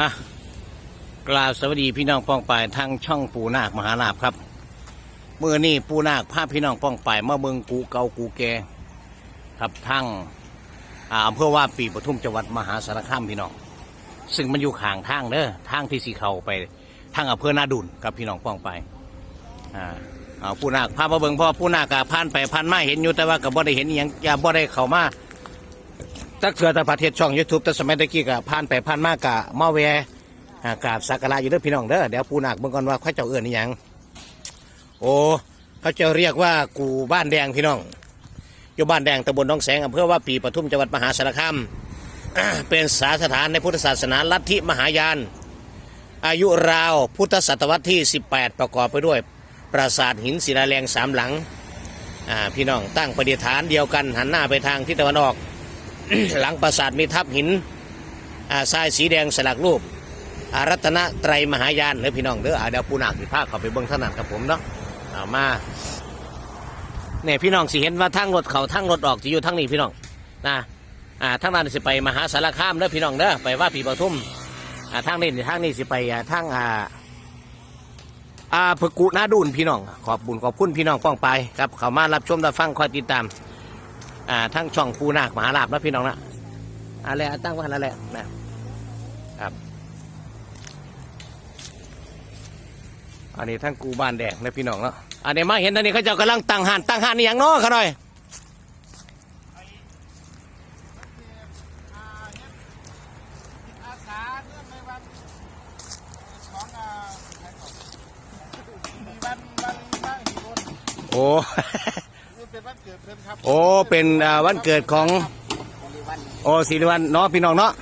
อะกราบสวัสดีพี่น้องป้องปายทางช่องปูนาคมหาลาภครับเมื่อนี้ปูนาคพาพี่น้องป้องปายมาเมืองกูเกากูแกครับทางอ่าอำเภอว่าปีปทุมจังหวัดมหาสารคามพี่น้องซึ่งมันอยู่ข้างทางเด้อทางที่สีเขาไปทางอำเภอนาดุนกับพี่น้องป้องไปอ่าเอาปูนาคพามาเบิ่งเพราะว่าปูนาคกผ่านไปผ่านมาเห็นอยู่แต่ว่าก็บ่ได้เห็นอหยังอย่าบ่ได้เข้ามา ตักเถื่อต่ประเทศช่องยูทูบแต่สมัยตะกี้ก็ผ่านไปผ่านมากะมาแวะอ่ากราบสักการะอยู่เด้อพี่น้องเด้อเดี๋ยวปูนักเบิ่งก่อนว่าเขาเจ้าเอื้อนนี่ยังโอ้เขาเจ้าเรียกว่ากูบ้านแดงพี่น้องอยู่บ้านแดงตำบลหน้องแสงอำเภอว่าปีปทุมจังหวัดมหาสารคามเป็นสาสถานในพุทธศาสนาลัทธิมหายาน อายุราวพุทธศตวรรษที่ 18 ประกอบไปด้วย ปราสาทหินศิลาแรงสามหลังพี่น้องตั้งประดิษฐานเดียวกันหันหน้าไปทางทิศตะวันออก หลังปราสาทมีทับหินทรายสีแดงสลักรูปอารัตนไตรมหายานเด้อพี่น้องเด้ออาเดี๋ยวปูนาคสิพาคเข้าไปเบิ่งเท่านั้นครับผมเนาะเอามาเนี่ยพี่น้องสิเห็นว่าทางรถเขาทางรถออกจะอยู่ทางนี้พี่น้องนะอ่าทางนั้นสิไปมหาสารคามเด้อพี่น้องเด้อไปว่าปีปทุมอ่าทางนี้ทางนี้สิไปอ่าทางอ่าอ่าพกุนาดุนพี่น้องขอบบุญขอบคุณพี่น้องป้องไปครับเขามารับชมรับฟังคอยติดตาม อ่าทั้งช่องปูนาคมหาลาบนะพี่น้องนะอะไรตั้งไว้นั่นแหละนะครับ อันนี้ทั้งกูบ้านแดงนะพี่น้องเนาะอันนี้มาเห็นตอนนี้เขาเจ้ากำลังตั้งหานตั้งหานนี่อย่างน้อเขาหน่อยโอ้ วันเกิดเพิ่นครับโอ้เป็นอ่าวันเกิดของโอ้สิริวัลเนาะพี่น้องเนาะ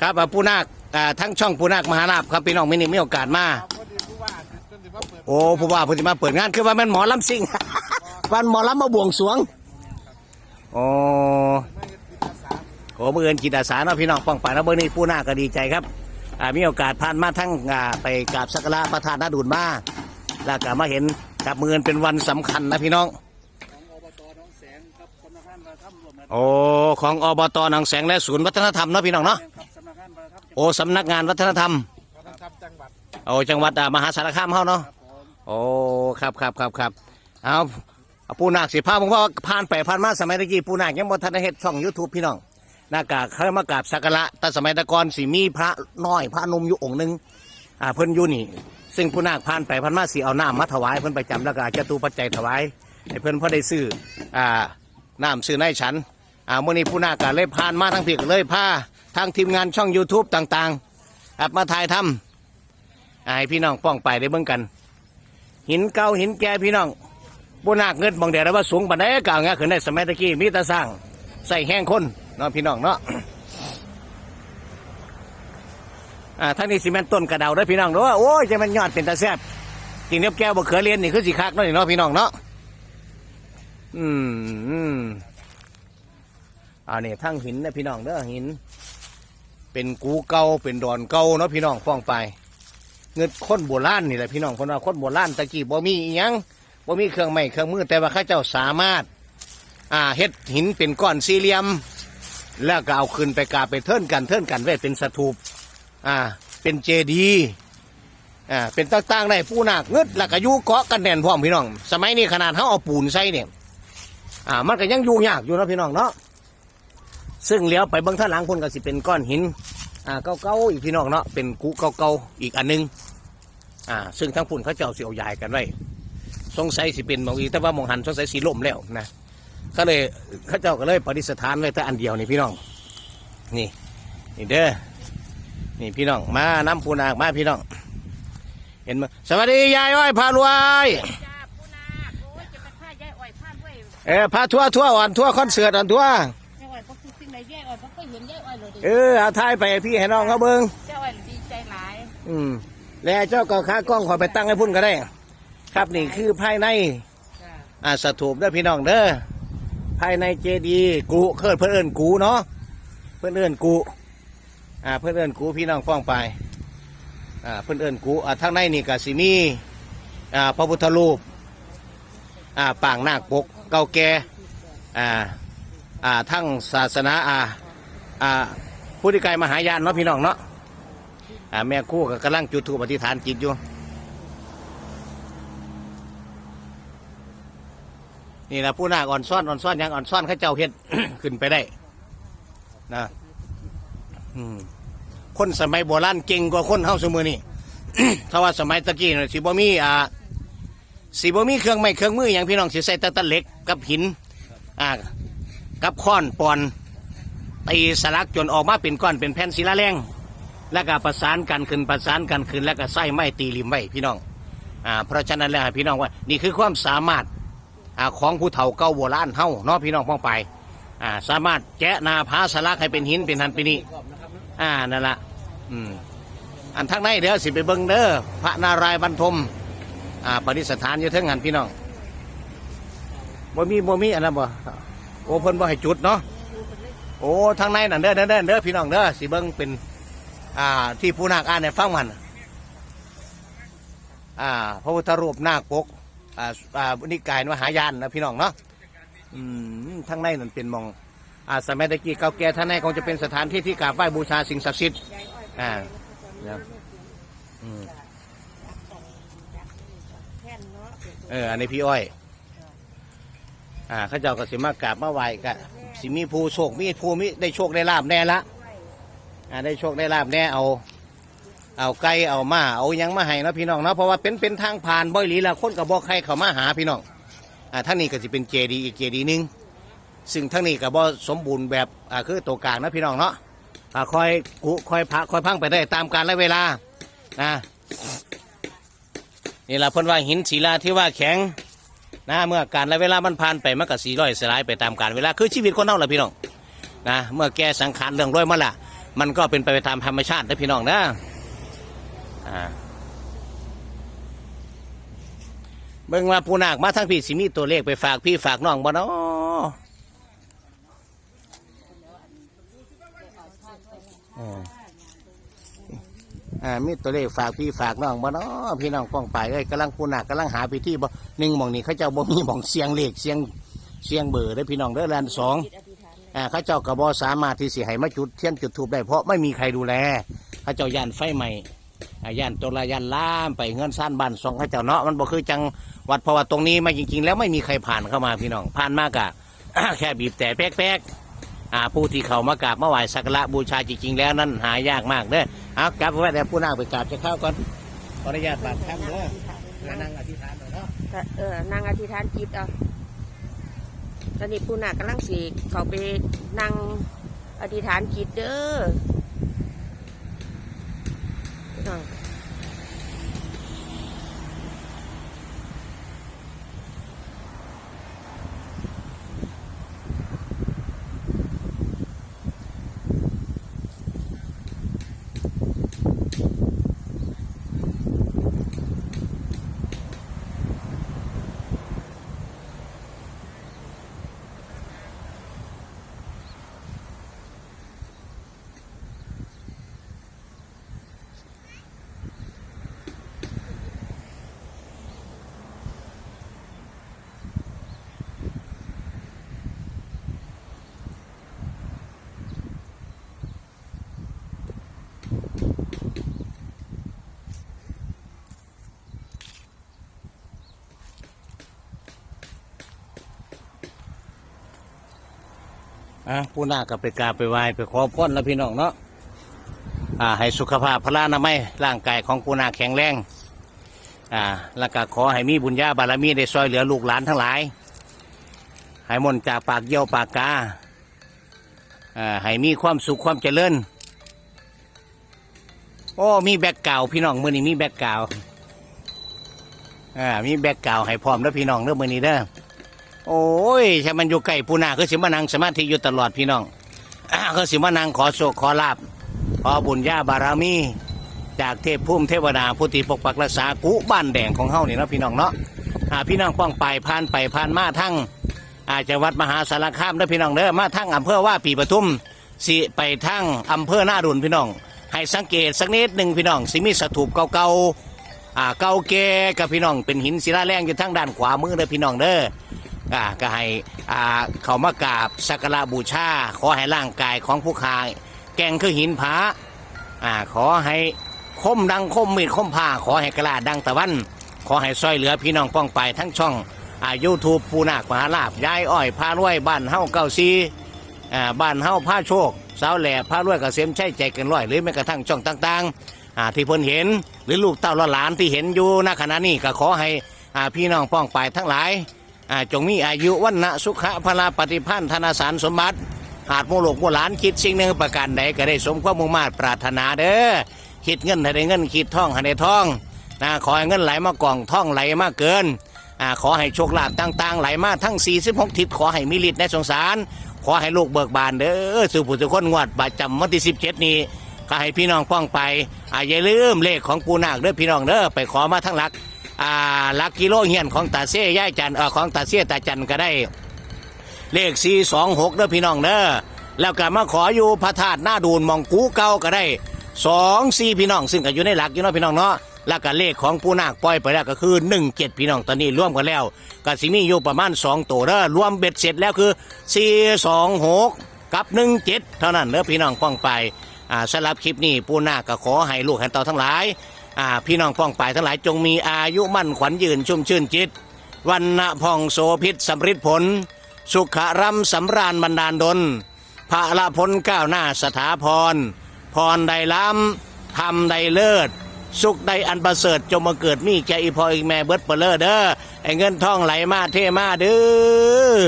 ครับอ่าปูนาคอ่าทั้งช่องปูนาคมหาลาบครับพี่น้องไม่นี่มีโอกาสมาพอดีผู้ว่าเพิ่นถือว่าเปิดโอ้ผู้ว่าเพิ่นสิมาเปิดงานคือว่าแมันหมอลำซิงวันหมอลำมาบวงสรวงโอ้ไม่เห็นจิตอาสาโอ้เมื่อเอินจิตอาสาเนาะพี่น้องป้องไปแล้วเบอร์นี้ผู้หน้าก็ดีใจครับอ่ามีโอกาสผ่านมาทั้งอ่าไปกราบสักการะประธานนาดูนมาแล้วก็มาเห็นกับมือเอินเป็นวันสำคัญนะพี่น้องของ โอ้ของอบตหนองแสงและศูนย์วัฒนธรรมเนาะพี่น้องเนาะครับสำนักงานประธรรมโอ้สำนักงานวัฒนธรรมวัฒนธรรมจังหวัดโอ้จังหวัดอ่ามหาสารคามเฮาเนาะครับผมโอ้ครับครับครับครับเอาเอาปูนาคสิพาผมว่าผ่านไปผ่านมาสมัยตะกี้ปูนาคยังบ่ทันได้เฮ็ดช่อง YouTube พี่น้องหน้ากากเคยมากราบสักการะแต่สมัยแตะกอนสิมีพระน้อยพระหนมอยู่องค์หนึงอ่าเพิ่นอยู่นี่ ซึ่งผู้นาคผ่านไปผ่านมาสิเอาน้ำมาถวายเพิ่นประจำแล้วก็จตุปัจจัยถวายให้เพิ่นพอได้ซื้ออ่าน้ำซื้อในฉัน อ่ามื้อนี้ผู้นาก็เลยผ่านมาทั้งพี่ก็เลยพาทางทีมงานช่อง YouTube ต่างๆับมาถ่ายทำให้พี่น้องป้องไปได้เบิ่งกัน หินเก่าหินแก่พี่น้องผู้นาคเงินบางเดียวว่าสูงปานใดก็เอาเงี้ยขึ้นได้สมัยตะกี้มีแต่สร้างใส่แห้งคนเนาะพี่น้องเนาะอ่าทั้งนี้ซีเมนต์ต้นกระเดาเด้อพี่น้องเด้อโอ้ยจะมันยอดเป็นตาแซ่บกินเนียบแก้วบ่เขือเรียนนี่คือสีคักเนาะนี่เนาะพี่น้องเนาะอืม อ่านี่ทั้งหินนะพี่น้องเด้อหิน เป็นกูเก่าเป็นดอนเก่าเนาะพี่น้องฟ้องไป เงินค้นโบราณนี่แหละพี่น้องคนว่าค้นโบราณตะกี้บ่มีอิหยังบ่มีเครื่องไม้เครื่องมือแต่ว่าข้าเจ้าสามารถ อ่าเฮ็ดหินเป็นก้อนสี่เหลี่ยม แล้วก็เอาขึ้นไปกาไปเทินกันเทินกันไว้เป็นสถูปอ่า เป็นเจดีย์อ่าเป็นต่างๆได้ผู้นาคเงึดแล้วก็อยู่เกาะกันแน่นพร้อมพี่น้อง สมัยนี้ขนาดเขาเอาปูนใส่เนี่ยอ่ามันก็ยังอยู่ยากอยู่นะพี่น้องเนาะ ซึ่งเลี้ยวไปเบื้องท่างหลังพุ่นก็สิเป็นก้อนหินอ่าเก่าๆอีกพี่น้องเนาะเป็นกุเก่าๆอีกอันหนึงอ่าซึ่งทั้งพุ่นเขาเจ้าสิเอายายกันไว้สงสัยสิเป็นหมองอีกแต่ว่าหมองหันสงสัยสีล่มแล้วนะก็เลยเขาเจ้าก็เลยปฏิสถานไว้แต่อันเดียวนี่พี่น้อง นี่นี่เด้อนี่พี่น้องมาน้ำปูนากมาพี่น้อง เห็นไหมสวัสดียายอ้อยพารวยจ้าปูนาโอ้ยจะไปฆ่ายายอ้อยพาด้วยเออพาทั่วทั่วอ่อนทั่วคอนเสิร์ตอ่อนทั่ว เพราะเคยเห็นยายอ้อยเลยดิเออเอาทายไปให้พี่ให้น้องเขาเบิ้งยายอ้อยดีใจหลายอืม แล้วเจ้าก็ค้ากล้องขอไปตั้งให้พุ่นก็ได้ ครับนี่คือภายใน จ้าอ่าสถูปเด้อพี่น้องเด้อภายในเจดีย์กูเคยเพื่อนเอินกูเนาะเพื่อนเอินกูอ่าเพื่อนเอินกูพี่น้องฟ้องไปอ่าเพื่อนเอินกูอ่าทางในนี่ก็สิมีอ่าพระพุทธรูปอ่าปางนาคปกเก่าแก่อ่าอ่าทั้งศาสนาอ่า อ่าพุทธิกายมหายานเนาะพี่น้องเนาะอ่าแม่คู่ก็กำลังจุดธูปอธิษฐานจิตอยู่นี่นะผู้นาอ่อนซ่อนอ่อนซ่อนยังอ่อนซ่อนข้าเจ้าเฮ็ด ขึ้นไปได้นะคนสมัยโบราณเก่งกว่าคนเฮาสมือนี่ ถ้าว่าสมัยตะกี้น่ะสิบ่มีอ่าสิบ่มีเครื่องไม้เครื่องมืออย่างพี่น้องสิใส่ตะตะเหล็กกับหิน อ่า กับค้อนปอน ตีสลักจนออกมาเป็นก้อนเป็นแผ่นศิลาแรงแล้วก็ประสานกันขึ้นประสานกันขึ้นแล้วก็ใส่ไม้ตีริมไว้พี่น้องอ่าเพราะฉะนั้นแล้วพี่น้องว่านี่คือความสามารถอ่าของผู้เฒ่าเก่าโบราณเฮาเนาะพี่น้องพ้องไปอ่าสามารถแกะนาผาสลักให้เป็นหินเป็นหันเป็นนี่อ่านั่นละอืมอันทั้งในเดี๋ยวสิไปเบิ่งเด้อพระนารายณ์บรรทมอ่าปฏิสถานอยู่เทิงหันพี่น้องบ่มีบ่มีอันนั้นบ่โอ้เพิ่นบ่ให้จุดเนาะ โอ้ทั้งในนั่นเด้อเด้อเด้อเด้อพี่น้องเด้อสิเบิ่งเป็น อ่า ที่ผู้นาคอ่านให้ฟังมันอ่าพระพุทธรูปนาคปกอ่าอ่านิกายมหายานนะพี่น้องเนาะอืมทั้งในนั่นเป็นมองอ่าสมัยตะกี้เก่าแก่ทั้งในคงจะเป็นสถานที่ที่กราบไหว้บูชาสิ่งศักดิ์สิทธิ์อ่านะอืมเนาะเอออันนี้พี่อ้อย อ่าข้าเจ้าก็สิมากราบมาไหว้กะ สิมีผู้โชคมีผู้มีได้โชคได้ลาบแน่ละอ่าได้โชคได้ลาบแน่เอา เอาไก่เอามาเอายังมาให้เนาะพี่น้องเนาะเพราะว่าเป็นเป็นทางผ่านบ่อยหลีละคนกับบ่อใครเขามาหาพี่น้องอ่าทั้งนี้ก็จะเป็นเจดีอีกเจดีหนึงซึ่งทั้งนี้ก็บ่สมบูรณ์แบบอ่าคือตัวกลางนะพี่น้องเนาะอ่าคอยกุคอยพระคอยพังไปได้ตามกาลและเวลานะนี่ละเพิ่นว่าหินศิลาที่ว่าแข็ง นะเมื่อการและเวลามันผ่านไปมันก็สีร้อยสลายไปตามกาลเวลาคือชีวิตคนเฮาล่ะพี่น้องนะเมื่อแกสังขารเรื่องร้อยมาละมันก็เป็นไปตามธรรมชาตินะพี่น้องนะอ่าเบิ่งว่าปูนาคมาทั้งพี่สิมีตัวเลขไปฝากพี่ฝากน้องบ่เนาะอ่า อ่ามีตัวเลขฝากพี่ฝากน้องบ่เนาะพี่น้องป้องไปเอ้ยกำลังปูนาคกำลังหาพิธีบ่หนึ่งหมองนี้เขาเจ้าบ่มีหมองเสียงเลขเสียงเสียงเบอร์ได้อพี่น้องเด้อแลนสองอ่าเขาเจ้าก็บ่สามารถที่สิให้มาจุดเทียนจุดทูบได้เพราะไม่มีใครดูแลเขาเจ้าย่านไฟใหม่อ่าย่านตัวละย่านล่ามไปเงินสั้นบ้านซองเขาเจ้าเนาะมันบ่คือจังวัดเพราะว่าตรงนี้มาจริง ๆ แล้วไม่มีใครผ่านเข้ามาพี่น้องผ่านมากะ แค่บีบแต่แป๊กๆอ่าผู้ที่เขามากราบมาไหว้สักการะบูชาจริงๆแล้วนั่นหายากมากเด้อ เอากลับไปแต่ผู้นาคไปกราบจะเข้าก่อนขออนุญาตบาดข้ามเด้อแล้วนั่งอธิษฐานหน่อยเนาะเออนางอธิษฐานจิตเอาตอนนี้ปูนากำลังสีเขาไปนั่งอธิษฐานจิตเด้อ อะผู้นาคก็ไปกราบไปไหว้ไปขอพรแล้วพี่น้องเนาะอ่าให้สุขภาพพลานามัยร่างกายของผู้นาแข็งแรงอ่าแล้วก็ขอให้มีบุญญาบารมีได้ซอยเหลือลูกหลานทั้งหลายให้มนต์จากปากเยี่ยวปากกาอ่าให้มีความสุขความเจริญโอ้มีแบกเก่าพี่น้องมือนี้มีแบกเก่าอ่ามีแบกเก่าให้พร้อมแล้วพี่น้องเด้อมือนี้เด้อ โอ้ยถ้ามันอยู่ใกล้ปูนาคือสิมานังสมาธิอยู่ตลอดพี่น้องอ่าคือสิมานังขอโศกขอลาบขอบุญญาบารมี จากเทพพุ่มเทวดาผู้ที่ปกปักรักษากุบ้านแดงของเฮานี่เนาะพี่น้องเนาะอาพี่น้องป้องไปผ่านไปผ่านมาทั้งอาจังหวัดมหาสารคามเด้อพี่น้องเด้อมาทั้งอำเภอว่าปีปทุมสิไปทั้งอำเภอหน้าดุนพี่น้อง ให้สังเกตสักนิดหนึ่งพี่น้องสิมีสถูปเก่าๆอ่าเก่าแก่กับพี่น้องเป็นหินศิลาแรงอยู่ทางด้านขวามือเด้อพี่น้องเด้อ อ่าก็ให้อ่าเขามากราบสักการะบูชาขอให้ร่างกายของผู้ขายแกงคือหินผาอ่าขอให้คมดังคมมีดคมผ้าขอให้กระลาดังตะวัน ขอให้ซอยเหลือพี่น้องป้องไปทั้งช่องอ่ายูทูบปูนาคมหาลาบยายอ้อยพารวยบ้านเฮาเก้าซีอ่าบ้านเฮาผ้าโชค สาวแหล่พารวยกเกษมใช่ใจเกินร้อยหรือแม้กระทั่งช่องต่างๆอ่าที่เพิ่นเห็นหรือลูกเต้าละหลานที่เห็นอยู่ณขณะนี้ก็ขอให้อ่าพี่น้องป้องไปทั้งหลาย จงมีอายุวันนะสุขะพลาปฏิพันธ์ธนาสารสมบัติอาจโมโลกโมหลานคิดสิ่งหนึ่งประการใดก็ได้สมความมุ่งมา่ปรารถนาเด้อคิดเงินให้ได้เงินคิดท่องให้ได้ท่องนะขอให้เงินไหลมากล่องท่องไหลมากเกินอขอให้โชคลาภต่างๆ ไหลมาทั้ง 46 ทิศขอให้มีฤทธิ์ในสงสาร ขอให้ลูกเบิกบานเด้อสู่ผู้ทุกคนงวดบาจำวันที่ 17 นี้ก็ให้พี่น้องป้องไปอ่าอย่าลืมเลขของปูนาคเด้อพี่น้องเด้อไปขอมาทั้งหลัก อ่าหลักกิโลเฮียนของตาเซ่ย่ายจันเออของตาเซ่ตาจันก็ได้ เลข426เด้อพี่น้องเด้อแล้วก็มาขออยู่พระธาตุหน้าดูนมองกูเก่าก็ได้สองสี่พี่น้อง ซึ่งก็อยู่ในหลักอยู่เนาะพี่น้องเนาะแล้วก็เลขของผู้นาคปล่อยไปแล้วก็คือหนึ่งเจ็ดพี่น้องตอนนี้ร่วมกันแล้วก็สิมีอยู่ประมาณสองตัวเด้อรวมเบ็ดเสร็จแล้วคือสี่สองหกกับหนึ่งเจ็ดเท่านั้นเด้อพี่น้องป้องไปอ่าสำหรับคลิปนี้ผู้นาคก็ขอให้ลูกให้เต่าทั้งหลาย อ่าพี่น้องป้องไปทั้งหลายจงมีอายุมั่นขวัญยืนชุ่มชื่นจิตวันณะพองโสพิษสำริดผล สุขรำสำราญบรรดาลดลพระละพลก้าวหน้าสถาพร พรใดล้ำธรรมใดเลิศ สุขใดอันประเสริฐจงมาเกิดมีแกอีพออีแม่เบิดเปรเลอเด้อไอ้เงินทองไหลมาเทมาเด้อ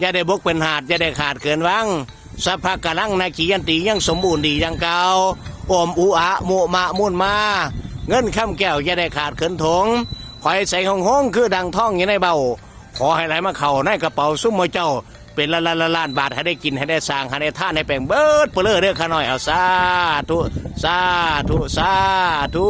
อย่าได้บกเป็นหาดอย่าได้ขาดเกินวังสัพะกะลังนาขียันตียังสมบูรณ์ดียังเก่าอมอุอะโมมะมุนมา เงินข้ามแก้วอย่าได้ขาดเขินถงคอยใส่ห้องห้องคือดังท่องอยู่ในเบา ขอให้ไหลมาเข่าในกระเป๋าซุ้มมอเจ้า เป็นละละละล้านบาทให้ได้กินให้ได้สร้างให้ได้ท่านให้แปลงเบิดเปลือเรื่อข้าน้อยเอาสาธุสาธุสาธุ